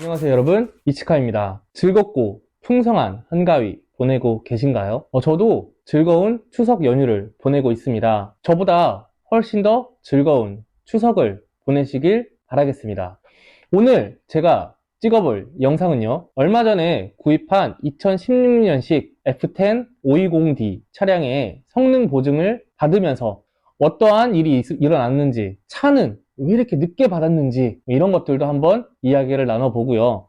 안녕하세요 여러분. 이치카입니다. 즐겁고 풍성한 한가위 보내고 계신가요? 어, 저도 즐거운 추석 연휴를 보내고 있습니다. 저보다 훨씬 더 즐거운 추석을 보내시길 바라겠습니다. 오늘 제가 찍어볼 영상은요 얼마 전에 구입한 2016년식 F10 520D 차량의 성능 보증을 받으면서 어떠한 일이 있- 일어났는지 차는 왜 이렇게 늦게 받았는지 이런 것들도 한번 이야기를 나눠보고요.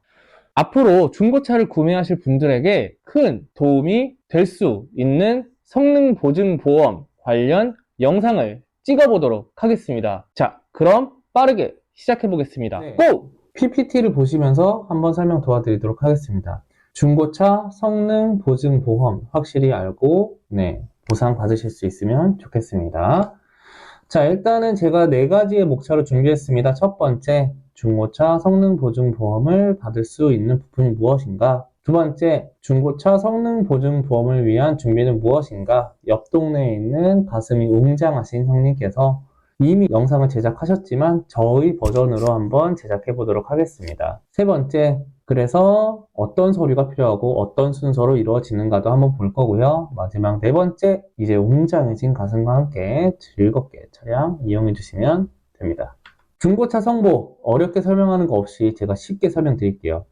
앞으로 중고차를 구매하실 분들에게 큰 도움이 될 수 있는 성능 보증 보험 관련 영상을 찍어보도록 하겠습니다. 자, 그럼 빠르게 시작해 보겠습니다. 네. 고! PPT를 보시면서 한번 설명 도와드리도록 하겠습니다. 중고차 성능 보증 보험 확실히 알고 네, 보상 받으실 수 있으면 좋겠습니다. 자, 일단은 제가 네 가지의 목차를 준비했습니다. 첫 번째, 중고차 성능 보증 보험을 받을 수 있는 부품이 무엇인가? 두 번째, 중고차 성능 보증 보험을 위한 준비는 무엇인가? 옆 동네에 있는 가슴이 웅장하신 형님께서 이미 영상을 제작하셨지만 저의 버전으로 한번 제작해 보도록 하겠습니다. 세 번째, 그래서 어떤 서류가 필요하고 어떤 순서로 이루어지는가도 한번 볼 거고요. 마지막 네 번째, 이제 웅장해진 가슴과 함께 즐겁게 차량 이용해 주시면 됩니다. 중고차 성보 어렵게 설명하는 거 없이 제가 쉽게 설명드릴게요.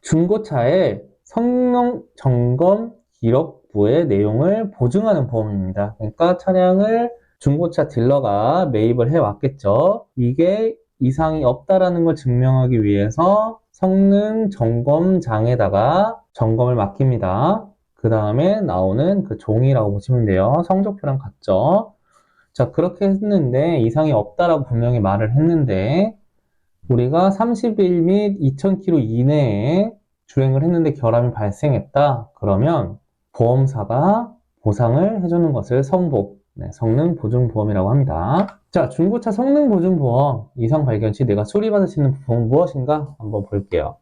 중고차의 성능 점검 기록부의 내용을 보증하는 보험입니다. 그러니까 차량을 중고차 딜러가 매입을 해왔겠죠. 이게 이상이 없다라는 걸 증명하기 위해서 성능 점검장에다가 점검을 맡깁니다. 그 다음에 나오는 그 종이라고 보시면 돼요. 성적표랑 같죠. 자, 그렇게 했는데 이상이 없다라고 분명히 말을 했는데 우리가 30일 및 2000km 이내에 주행을 했는데 결함이 발생했다. 그러면 보험사가 보상을 해주는 것을 성보, 네, 성능 보증 보험이라고 합니다. 자, 중고차 성능 보증 보험 이상 발견 시 내가 수리받을 수 있는 부품은 무엇인가 한번 볼게요.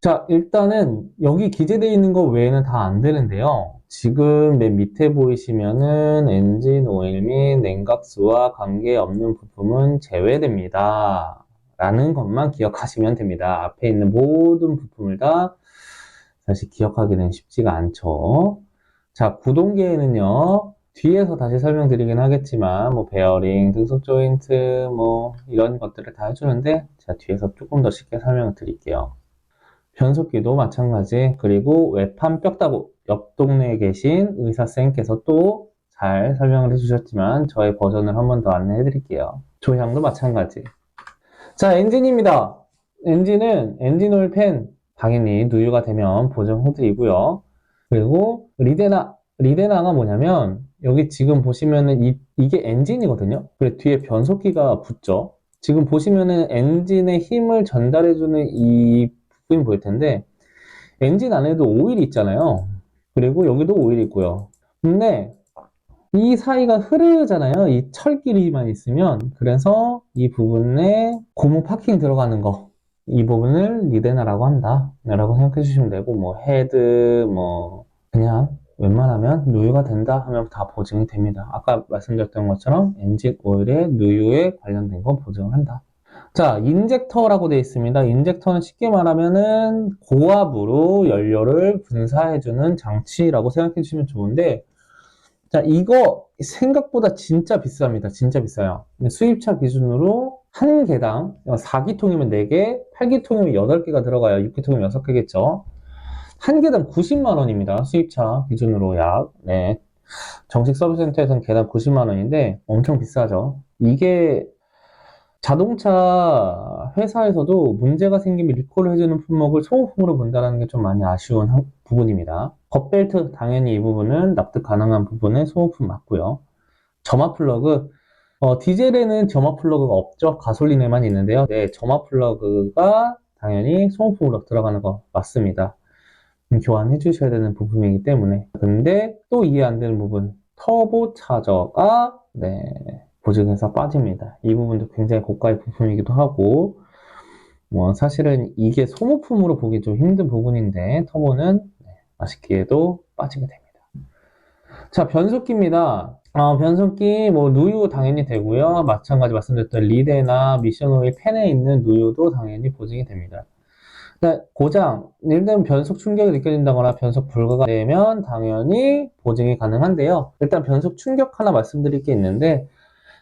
자, 일단은 여기 기재되어 있는 거 외에는 다 안 되는데요. 지금 맨 밑에 보이시면은 엔진 오일 및 냉각수와 관계없는 부품은 제외됩니다. 라는 것만 기억하시면 됩니다. 앞에 있는 모든 부품을 다 사실 기억하기는 쉽지가 않죠. 자, 구동계에는요, 뒤에서 다시 설명드리긴 하겠지만, 뭐, 베어링, 등속 조인트, 뭐, 이런 것들을 다 해주는데, 제가 뒤에서 조금 더 쉽게 설명을 드릴게요. 변속기도 마찬가지, 그리고 외판 뼈다구, 옆 동네에 계신 의사쌤께서 또 잘 설명을 해주셨지만, 저의 버전을 한 번 더 안내해 드릴게요. 조향도 마찬가지. 자, 엔진입니다. 엔진은 엔진 오일 팬, 당연히 누유가 되면 보정해 드리고요. 그리고 리데나, 리데나가 뭐냐면, 여기 지금 보시면은 이, 이게 엔진이거든요? 그리고 뒤에 변속기가 붙죠? 지금 보시면은 엔진의 힘을 전달해주는 이 부분이 보일 텐데, 엔진 안에도 오일이 있잖아요. 그리고 여기도 오일이 있고요. 근데 이 사이가 흐르잖아요. 이 철끼리만 있으면. 그래서 이 부분에 고무 파킹 들어가는 거. 이 부분을 리데나라고 한다. 라고 생각해 주시면 되고, 뭐, 헤드, 뭐, 그냥 웬만하면 누유가 된다 하면 다 보증이 됩니다. 아까 말씀드렸던 것처럼 엔진 오일의 누유에 관련된 건 보증을 한다. 자, 인젝터라고 되어 있습니다. 인젝터는 쉽게 말하면은 고압으로 연료를 분사해주는 장치라고 생각해 주시면 좋은데, 자, 이거 생각보다 진짜 비쌉니다. 진짜 비싸요. 수입차 기준으로 한 개당 4기통이면 4개, 8기통이면 8개가 들어가요. 6기통이면 6개겠죠. 한 개당 90만 원입니다. 수입차 기준으로 약. 네. 정식 서비스 센터에서는 개당 90만 원인데 엄청 비싸죠. 이게 자동차 회사에서도 문제가 생기면 리콜을 해주는 품목을 소모품으로 본다는 게 좀 많이 아쉬운 한- 부분입니다. 겉벨트 당연히 이 부분은 납득 가능한 부분의 소모품 맞고요. 점화 플러그 어, 디젤에는 점화 플러그가 없죠. 가솔린에만 있는데요. 네, 점화 플러그가 당연히 소모품으로 들어가는 거 맞습니다. 음, 교환해 주셔야 되는 부분이기 때문에. 근데 또 이해 안 되는 부분. 터보 차저가, 네, 보증에서 빠집니다. 이 부분도 굉장히 고가의 부품이기도 하고, 뭐, 사실은 이게 소모품으로 보기 좀 힘든 부분인데, 터보는 네, 아쉽게도 빠지게 됩니다. 자, 변속기입니다. 어, 변속기, 뭐, 누유 당연히 되고요. 마찬가지 말씀드렸던 리데나 미션 오일 팬에 있는 누유도 당연히 보증이 됩니다. 그러니까 고장, 일단 변속 충격이 느껴진다거나 변속 불가가 되면 당연히 보증이 가능한데요. 일단 변속 충격 하나 말씀드릴 게 있는데,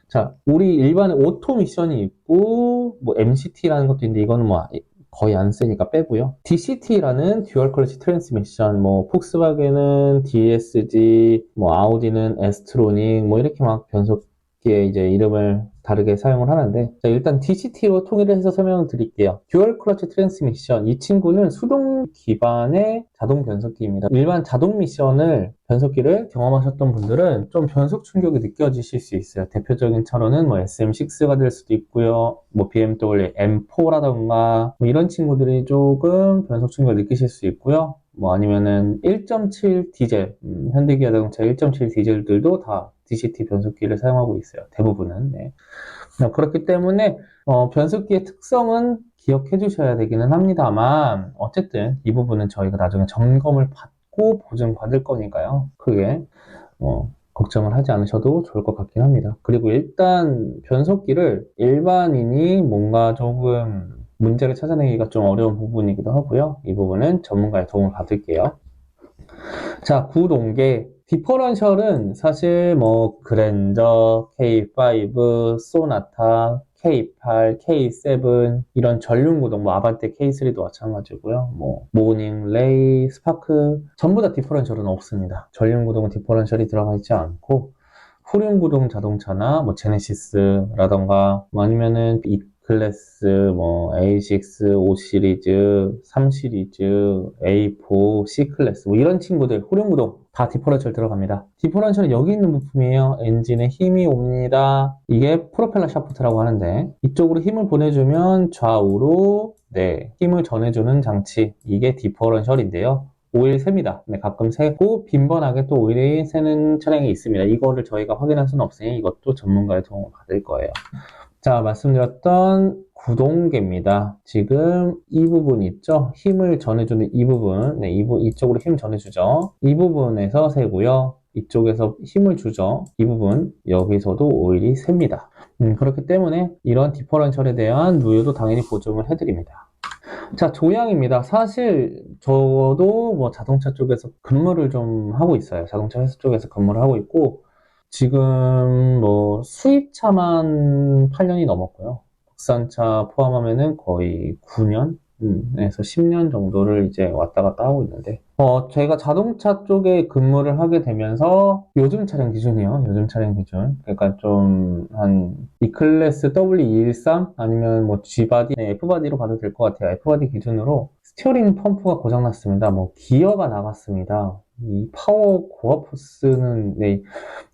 자, 우리 일반의 오토 미션이 있고, 뭐 MCT라는 것도 있는데, 이거는 뭐 거의 안 쓰니까 빼고요. DCT라는 듀얼 클러치 트랜스미션, 뭐 폭스바겐은 DSG, 뭐 아우디는 에스트로닉, 뭐 이렇게 막 변속 기의 이제 이름을 다르게 사용을 하는데 자, 일단 DCT로 통일을 해서 설명을 드릴게요. 듀얼 클러치 트랜스미션 이 친구는 수동 기반의 자동 변속기입니다. 일반 자동 미션을 변속기를 경험하셨던 분들은 좀 변속 충격이 느껴지실 수 있어요. 대표적인 차로는 뭐 SM6가 될 수도 있고요. 뭐 BMW M4라던가 뭐 이런 친구들이 조금 변속 충격을 느끼실 수 있고요. 뭐 아니면은 1.7 디젤, 음, 현대기아 자동차 1.7 디젤들도 다 DCT 변속기를 사용하고 있어요. 대부분은. 네. 어, 그렇기 때문에 어, 변속기의 특성은 기억해 주셔야 되기는 합니다만 어쨌든 이 부분은 저희가 나중에 점검을 받고 보증 받을 거니까요. 크게 어, 걱정을 하지 않으셔도 좋을 것 같긴 합니다. 그리고 일단 변속기를 일반인이 뭔가 조금 문제를 찾아내기가 좀 어려운 부분이기도 하고요. 이 부분은 전문가의 도움을 받을게요. 자, 구동계. 디퍼런셜은 사실 뭐 그랜저, K5, 소나타, K8, K7 이런 전륜 구동, 뭐 아반떼 K3도 마찬가지고요. 뭐 모닝, 레이, 스파크 전부 다 디퍼런셜은 없습니다. 전륜 구동은 디퍼런셜이 들어가 있지 않고 후륜 구동 자동차나 뭐 제네시스라던가 뭐 아니면은 이 클래스, 뭐 A6, 5 시리즈, 3 시리즈, A4, C 클래스 뭐 이런 친구들 후륜 구동 다 디퍼런셜 들어갑니다. 디퍼런셜은 여기 있는 부품이에요. 엔진에 힘이 옵니다. 이게 프로펠러 샤프트라고 하는데 이쪽으로 힘을 보내주면 좌우로 네 힘을 전해주는 장치 이게 디퍼런셜인데요. 오일 셉니다. 네, 가끔 새고 빈번하게 또 오일이 새는 차량이 있습니다. 이거를 저희가 확인할 수는 없으니 이것도 전문가의 도움을 받을 거예요. 자, 말씀드렸던 구동계입니다. 지금 이 부분 있죠? 힘을 전해주는 이 부분, 네, 이 부, 이쪽으로 힘 전해주죠. 이 부분에서 세고요. 이쪽에서 힘을 주죠. 이 부분, 여기서도 오일이 셉니다. 음, 그렇기 때문에 이런 디퍼런셜에 대한 누유도 당연히 보증을 해드립니다. 자, 조향입니다. 사실 저도 뭐 자동차 쪽에서 근무를 좀 하고 있어요. 자동차 회사 쪽에서 근무를 하고 있고, 지금 뭐 수입차만 8년이 넘었고요. 국산차 포함하면은 거의 9년? 에서 10년 정도를 이제 왔다 갔다 하고 있는데, 어, 저희가 자동차 쪽에 근무를 하게 되면서 요즘 차량 기준이요. 요즘 차량 기준. 그러니까 좀 한 E클래스 W213 아니면 뭐 G바디, 네, F바디로 가도 될 것 같아요. F바디 기준으로 스티어링 펌프가 고장났습니다. 뭐 기어가 나갔습니다. 이 파워 고압 포스는 네,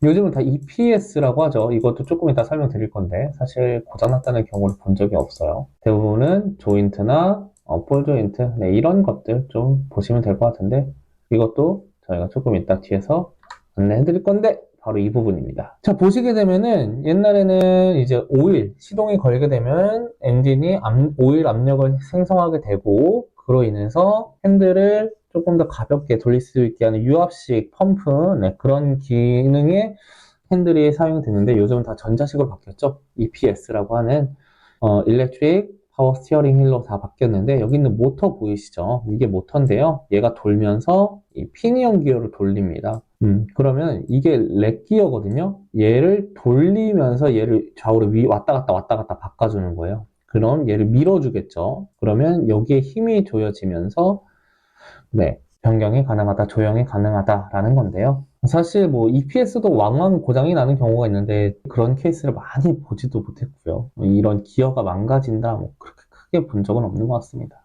요즘은 다 EPS라고 하죠. 이것도 조금 이따 설명드릴 건데 사실 고장났다는 경우를 본 적이 없어요. 대부분은 조인트나 어, 볼 조인트 네, 이런 것들 좀 보시면 될 것 같은데 이것도 저희가 조금 이따 뒤에서 안내해 드릴 건데 바로 이 부분입니다. 자 보시게 되면은 옛날에는 이제 오일 시동이 걸게 되면 엔진이 압- 오일 압력을 생성하게 되고 그로 인해서 핸들을 조금 더 가볍게 돌릴 수 있게 하는 유압식 펌프 네, 그런 기능의 핸들이 사용됐는데 요즘은 다 전자식으로 바뀌었죠. EPS라고 하는 어, 일렉트릭 파워 스티어링 휠로 다 바뀌었는데 여기 있는 모터 보이시죠? 이게 모터인데요. 얘가 돌면서 이 피니언 기어를 돌립니다. 음, 그러면 이게 렉 기어거든요. 얘를 돌리면서 얘를 좌우로 위 왔다 갔다 왔다 갔다 바꿔주는 거예요. 그럼 얘를 밀어주겠죠. 그러면 여기에 힘이 조여지면서 네, 변경이 가능하다, 조형이 가능하다라는 건데요. 사실 뭐 EPS도 왕왕 고장이 나는 경우가 있는데 그런 케이스를 많이 보지도 못했고요. 이런 기어가 망가진다, 뭐 그렇게 크게 본 적은 없는 것 같습니다.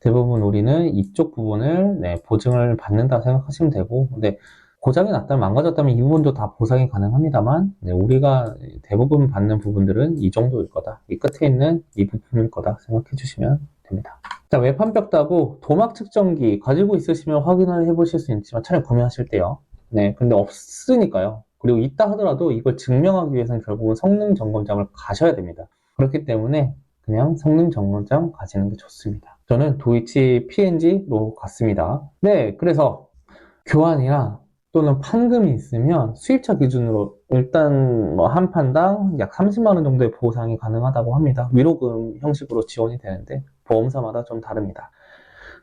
대부분 우리는 이쪽 부분을 네, 보증을 받는다 생각하시면 되고, 근데 고장이 났다면 망가졌다면 이 부분도 다 보상이 가능합니다만, 네, 우리가 대부분 받는 부분들은 이 정도일 거다. 이 끝에 있는 이 부품일 거다 생각해 주시면 됩니다. 자, 외판 벽다고 도막 측정기 가지고 있으시면 확인을 해 보실 수 있지만 차량 구매하실 때요. 네, 근데 없으니까요. 그리고 있다 하더라도 이걸 증명하기 위해서는 결국은 성능 점검장을 가셔야 됩니다. 그렇기 때문에 그냥 성능 점검장 가지는 게 좋습니다. 저는 도이치 PNG로 갔습니다. 네, 그래서 교환이나 또는 판금이 있으면 수입차 기준으로 일단 뭐 한 판당 약 30만 원 정도의 보상이 가능하다고 합니다. 위로금 형식으로 지원이 되는데 보험사마다 좀 다릅니다.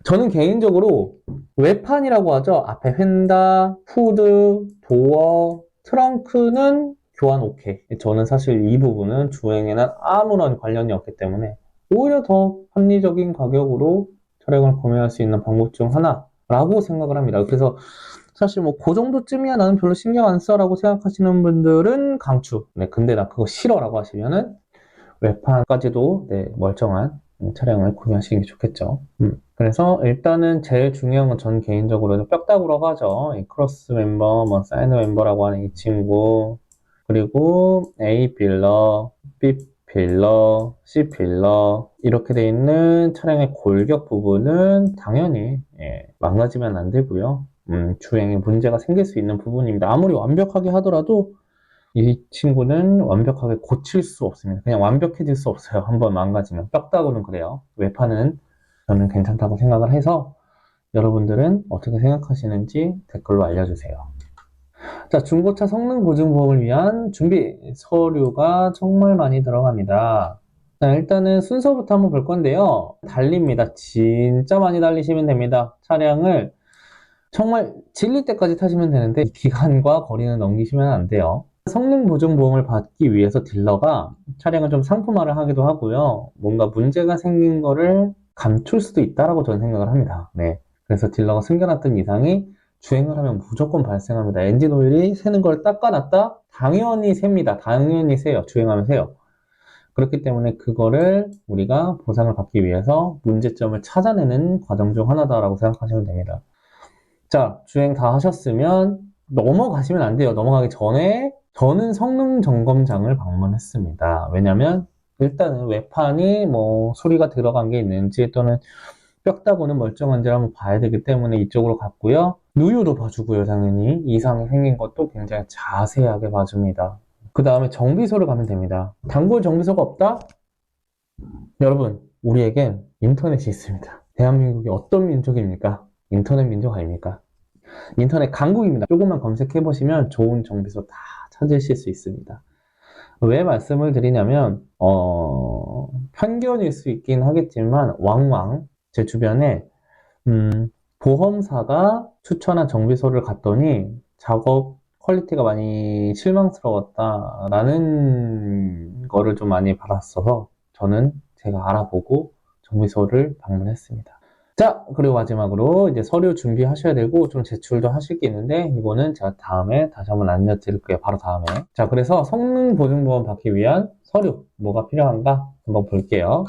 저는 개인적으로 외판이라고 하죠. 앞에 휀다, 후드, 도어, 트렁크는 교환 오케이. 저는 사실 이 부분은 주행에는 아무런 관련이 없기 때문에 오히려 더 합리적인 가격으로 차량을 구매할 수 있는 방법 중 하나라고 생각을 합니다. 그래서 사실 뭐 그 정도쯤이야 나는 별로 신경 안 써라고 생각하시는 분들은 강추. 네, 근데 나 그거 싫어라고 하시면은 외판까지도 네, 멀쩡한 차량을 구매하시는 게 좋겠죠. 음, 그래서 일단은 제일 중요한 건 전 개인적으로는 뼈다구라고 하죠. 이 크로스 멤버, 뭐 사이드 멤버라고 하는 이 친구, 그리고 A 필러, B 필러, C 필러 이렇게 돼 있는 차량의 골격 부분은 당연히 예, 망가지면 안 되고요. 음, 주행에 문제가 생길 수 있는 부분입니다. 아무리 완벽하게 하더라도 이 친구는 완벽하게 고칠 수 없습니다. 그냥 완벽해질 수 없어요. 한번 망가지면. 뼈다구는 그래요. 외판은 저는 괜찮다고 생각을 해서 여러분들은 어떻게 생각하시는지 댓글로 알려주세요. 자, 중고차 성능 보증 보험을 위한 준비 서류가 정말 많이 들어갑니다. 자, 일단은 순서부터 한번 볼 건데요. 달립니다. 진짜 많이 달리시면 됩니다. 차량을 정말 질릴 때까지 타시면 되는데 기간과 거리는 넘기시면 안 돼요. 성능 보증 보험을 받기 위해서 딜러가 차량을 좀 상품화를 하기도 하고요. 뭔가 문제가 생긴 거를 감출 수도 있다라고 저는 생각을 합니다. 네. 그래서 딜러가 숨겨놨던 이상이 주행을 하면 무조건 발생합니다. 엔진 오일이 새는 걸 닦아놨다? 당연히 셉니다. 당연히 새요. 주행하면 새요. 그렇기 때문에 그거를 우리가 보상을 받기 위해서 문제점을 찾아내는 과정 중 하나다라고 생각하시면 됩니다. 자, 주행 다 하셨으면 넘어가시면 안 돼요. 넘어가기 전에 저는 성능 점검장을 방문했습니다. 왜냐면 일단은 외판이 뭐 소리가 들어간 게 있는지 또는 뼈다구는 멀쩡한지 한번 봐야 되기 때문에 이쪽으로 갔고요. 누유도 봐주고요, 당연히. 이상이 생긴 것도 굉장히 자세하게 봐줍니다. 그 다음에 정비소를 가면 됩니다. 단골 정비소가 없다? 여러분, 우리에겐 인터넷이 있습니다. 대한민국이 어떤 민족입니까? 인터넷 민족 아닙니까? 인터넷 강국입니다. 조금만 검색해 보시면 좋은 정비소 다 찾으실 수 있습니다. 왜 말씀을 드리냐면, 어, 편견일 수 있긴 하겠지만, 왕왕, 제 주변에, 음, 보험사가 추천한 정비소를 갔더니, 작업 퀄리티가 많이 실망스러웠다라는 거를 좀 많이 받았어서, 저는 제가 알아보고 정비소를 방문했습니다. 자, 그리고 마지막으로 이제 서류 준비하셔야 되고 좀 제출도 하실 게 있는데 이거는 제가 다음에 다시 한번 알려드릴게요. 바로 다음에. 자, 그래서 성능 보증보험 받기 위한 서류 뭐가 필요한가 한번 볼게요.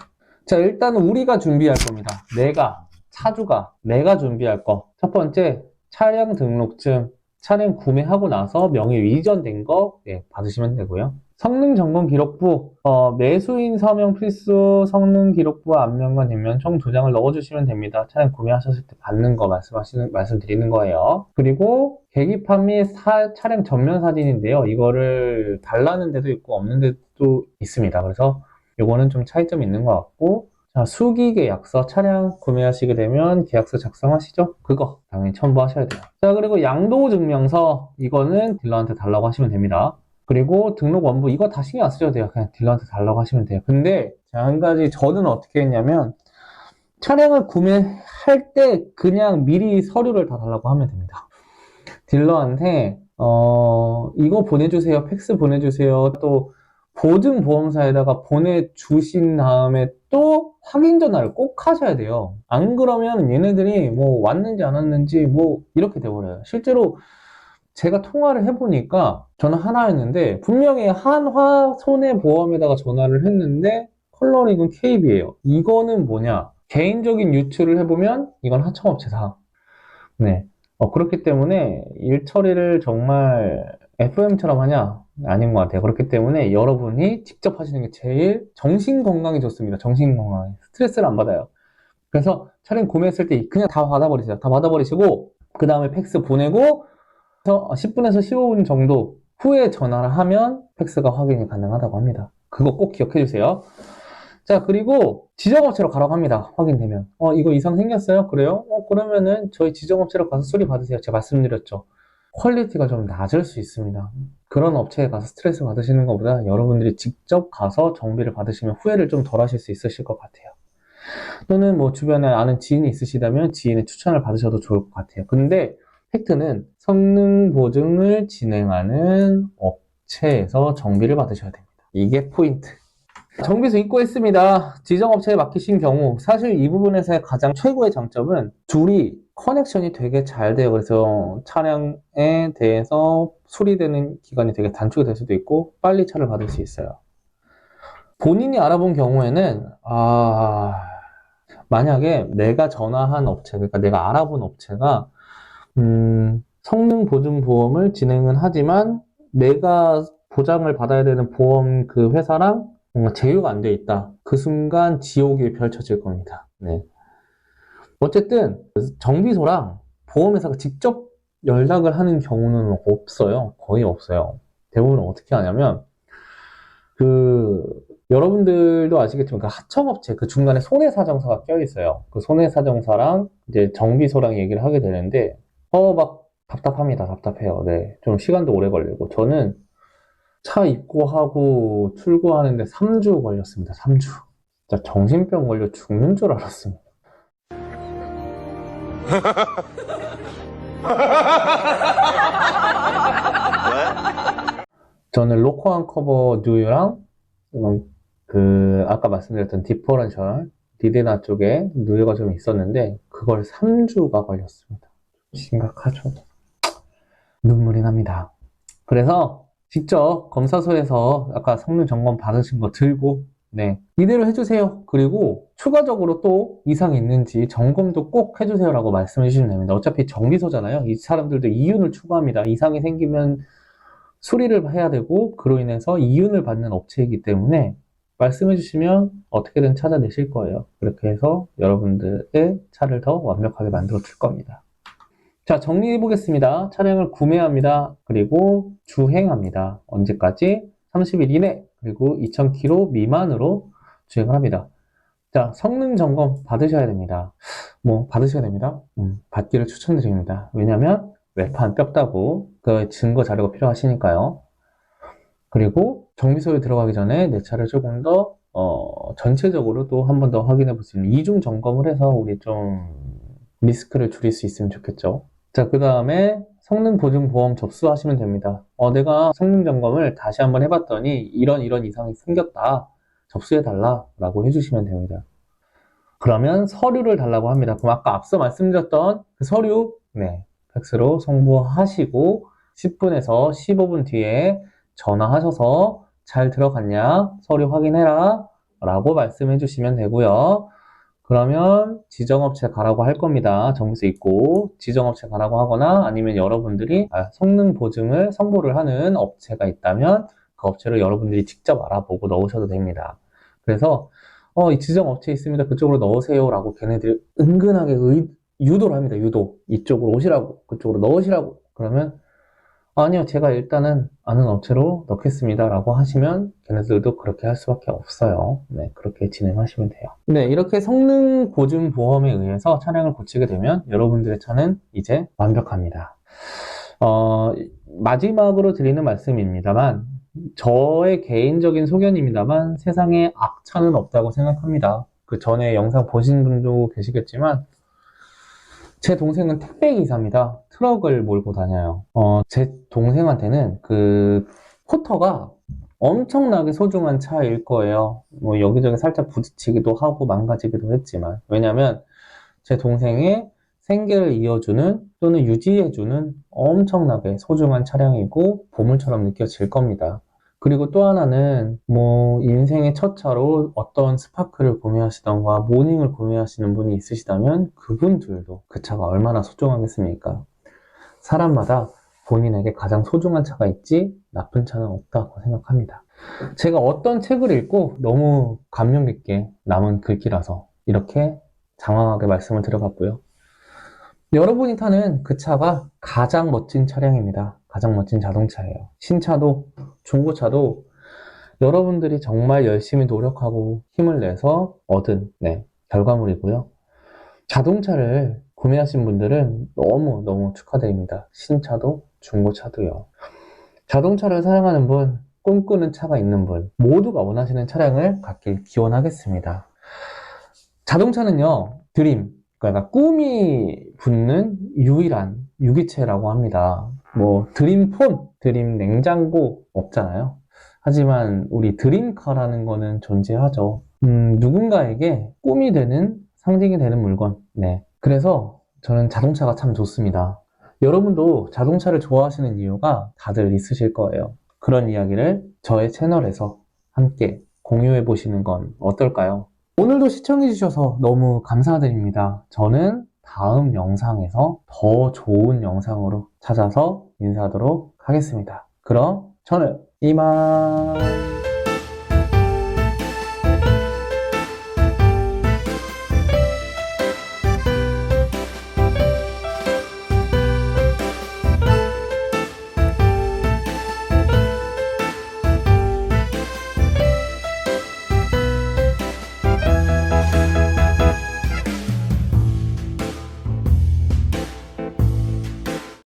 자, 일단 우리가 준비할 겁니다. 내가 차주가 내가 준비할 거. 첫 번째 차량 등록증. 차량 구매하고 나서 명의 이전된 거 예, 받으시면 되고요. 성능 점검 기록부, 어, 매수인 서명 필수 성능 기록부와 안면과 뒷면 총 두 장을 넣어주시면 됩니다. 차량 구매하셨을 때 받는 거 말씀하시는, 말씀드리는 거예요. 그리고 계기판 및 사- 차량 전면 사진인데요. 이거를 달라는 데도 있고 없는 데도 있습니다. 그래서 요거는 좀 차이점이 있는 것 같고, 자, 수기 계약서 차량 구매하시게 되면 계약서 작성하시죠? 그거 당연히 첨부하셔야 돼요. 자, 그리고 양도 증명서, 이거는 딜러한테 달라고 하시면 됩니다. 그리고 등록 원부 이거 다 신경 안 쓰셔도 돼요. 그냥 딜러한테 달라고 하시면 돼요. 근데 한 가지 저는 어떻게 했냐면 차량을 구매할 때 그냥 미리 서류를 다 달라고 하면 됩니다. 딜러한테 어 이거 보내주세요. 팩스 보내주세요. 또 보증보험사에다가 보내주신 다음에 또 확인 전화를 꼭 하셔야 돼요. 안 그러면 얘네들이 뭐 왔는지 안 왔는지 뭐 이렇게 돼버려요. 실제로 제가 통화를 해보니까 전화 하나였는데 분명히 한화 손해보험에다가 전화를 했는데 컬러링은 KB예요. 이거는 뭐냐? 개인적인 유출을 해보면 이건 하청업체다. 네. 어, 그렇기 때문에 일 처리를 정말 FM처럼 하냐? 아닌 것 같아요. 그렇기 때문에 여러분이 직접 하시는 게 제일 정신 건강에 좋습니다. 정신 건강에. 스트레스를 안 받아요. 그래서 차량 구매했을 때 그냥 다 받아버리세요. 다 받아버리시고, 그 다음에 팩스 보내고, 10분에서 15분 정도 후에 전화를 하면 팩스가 확인이 가능하다고 합니다. 그거 꼭 기억해 주세요. 자, 그리고 지정업체로 가라고 합니다. 확인되면. 어, 이거 이상 생겼어요? 그래요? 어, 그러면은 저희 지정업체로 가서 수리 받으세요. 제가 말씀드렸죠. 퀄리티가 좀 낮을 수 있습니다. 그런 업체에 가서 스트레스 받으시는 것보다 여러분들이 직접 가서 정비를 받으시면 후회를 좀 덜 하실 수 있으실 것 같아요. 또는 뭐 주변에 아는 지인이 있으시다면 지인의 추천을 받으셔도 좋을 것 같아요. 근데 팩트는 성능 보증을 진행하는 업체에서 정비를 받으셔야 됩니다. 이게 포인트. 정비소 입고했습니다. 지정업체에 맡기신 경우 사실 이 부분에서의 가장 최고의 장점은 둘이 커넥션이 되게 잘 돼요. 그래서 차량에 대해서 수리되는 기간이 되게 단축이 될 수도 있고 빨리 차를 받을 수 있어요. 본인이 알아본 경우에는 아 만약에 내가 전화한 업체, 그러니까 내가 알아본 업체가 음, 성능 보증 보험을 진행은 하지만 내가 보장을 받아야 되는 보험 그 회사랑 뭔가 제휴가 안 돼 있다. 그 순간 지옥이 펼쳐질 겁니다. 네. 어쨌든 정비소랑 보험회사가 직접 연락을 하는 경우는 없어요. 거의 없어요. 대부분 어떻게 하냐면 그 여러분들도 아시겠지만 그 하청업체 그 중간에 손해사정사가 껴 있어요. 그 손해사정사랑 이제 정비소랑 얘기를 하게 되는데 어 막 답답합니다. 답답해요. 네. 좀 시간도 오래 걸리고 저는 차 입고하고 출고하는데 3주 걸렸습니다. 3주. 진짜 정신병 걸려 죽는 줄 알았습니다. 저는 로커한 커버 뉴유랑 음, 그 아까 말씀드렸던 디퍼런셜 디데나 쪽에 누유가 좀 있었는데 그걸 3주가 걸렸습니다. 심각하죠. 눈물이 납니다. 그래서 직접 검사소에서 아까 성능 점검 받으신 거 들고 네 이대로 해주세요. 그리고 추가적으로 또 이상이 있는지 점검도 꼭 해주세요 라고 말씀해 주시면 됩니다. 어차피 정비소잖아요. 이 사람들도 이윤을 추구합니다. 이상이 생기면 수리를 해야 되고 그로 인해서 이윤을 받는 업체이기 때문에 말씀해 주시면 어떻게든 찾아내실 거예요. 그렇게 해서 여러분들의 차를 더 완벽하게 만들어 줄 겁니다. 자, 정리해 보겠습니다. 차량을 구매합니다. 그리고 주행합니다. 언제까지? 30일 이내, 그리고 2000km 미만으로 주행을 합니다. 자, 성능 점검 받으셔야 됩니다. 뭐, 받으셔야 됩니다. 음, 받기를 추천드립니다. 왜냐면, 외판 뼈다고 그 증거 자료가 필요하시니까요. 그리고 정비소에 들어가기 전에 내 차를 조금 더, 어, 전체적으로 또 한 번 더 확인해 볼 수 있는 이중 점검을 해서 우리 좀 리스크를 줄일 수 있으면 좋겠죠. 자, 그 다음에 성능 보증 보험 접수하시면 됩니다. 어, 내가 성능 점검을 다시 한번 해봤더니 이런 이런 이상이 생겼다. 접수해달라. 라고 해주시면 됩니다. 그러면 서류를 달라고 합니다. 그럼 아까 앞서 말씀드렸던 그 서류, 네, 팩스로 송부하시고 10분에서 15분 뒤에 전화하셔서 잘 들어갔냐? 서류 확인해라. 라고 말씀해 주시면 되고요. 그러면 지정업체 가라고 할 겁니다. 정비소 있고 지정업체 가라고 하거나 아니면 여러분들이 아, 성능 보증을 선보를 하는 업체가 있다면 그 업체를 여러분들이 직접 알아보고 넣으셔도 됩니다. 그래서 어, 이 지정업체 있습니다. 그쪽으로 넣으세요. 라고 걔네들이 은근하게 의- 유도를 합니다. 유도. 이쪽으로 오시라고. 그쪽으로 넣으시라고. 그러면 아니요. 제가 일단은 아는 업체로 넣겠습니다. 라고 하시면 걔네들도 그렇게 할 수밖에 없어요. 네. 그렇게 진행하시면 돼요. 네. 이렇게 성능 보증 보험에 의해서 차량을 고치게 되면 여러분들의 차는 이제 완벽합니다. 어, 마지막으로 드리는 말씀입니다만 저의 개인적인 소견입니다만 세상에 악차는 없다고 생각합니다. 그 전에 영상 보신 분도 계시겠지만 제 동생은 택배 기사입니다. 트럭을 몰고 다녀요. 어, 제 동생한테는 그 포터가 엄청나게 소중한 차일 거예요. 뭐 여기저기 살짝 부딪히기도 하고 망가지기도 했지만 왜냐면 제 동생의 생계를 이어주는 또는 유지해주는 엄청나게 소중한 차량이고 보물처럼 느껴질 겁니다. 그리고 또 하나는 뭐 인생의 첫 차로 어떤 스파크를 구매하시던가 모닝을 구매하시는 분이 있으시다면 그분들도 그 차가 얼마나 소중하겠습니까? 사람마다 본인에게 가장 소중한 차가 있지 나쁜 차는 없다고 생각합니다. 제가 어떤 책을 읽고 너무 감명 깊게 남은 글귀라서 이렇게 장황하게 말씀을 드려봤고요. 여러분이 타는 그 차가 가장 멋진 차량입니다. 가장 멋진 자동차예요. 신차도 중고차도 여러분들이 정말 열심히 노력하고 힘을 내서 얻은 네, 결과물이고요. 자동차를 구매하신 분들은 너무 너무 축하드립니다. 신차도 중고차도요. 자동차를 사랑하는 분, 꿈꾸는 차가 있는 분, 모두가 원하시는 차량을 갖길 기원하겠습니다. 자동차는요, 드림, 그러니까 꿈이 붙는 유일한 유기체라고 합니다. 뭐, 드림폰, 드림 냉장고 없잖아요. 하지만 우리 드림카라는 거는 존재하죠. 음, 누군가에게 꿈이 되는, 상징이 되는 물건. 네. 그래서 저는 자동차가 참 좋습니다. 여러분도 자동차를 좋아하시는 이유가 다들 있으실 거예요. 그런 이야기를 저의 채널에서 함께 공유해 보시는 건 어떨까요? 오늘도 시청해 주셔서 너무 감사드립니다. 저는 다음 영상에서 더 좋은 영상으로 찾아서 인사하도록 하겠습니다. 그럼 저는 이만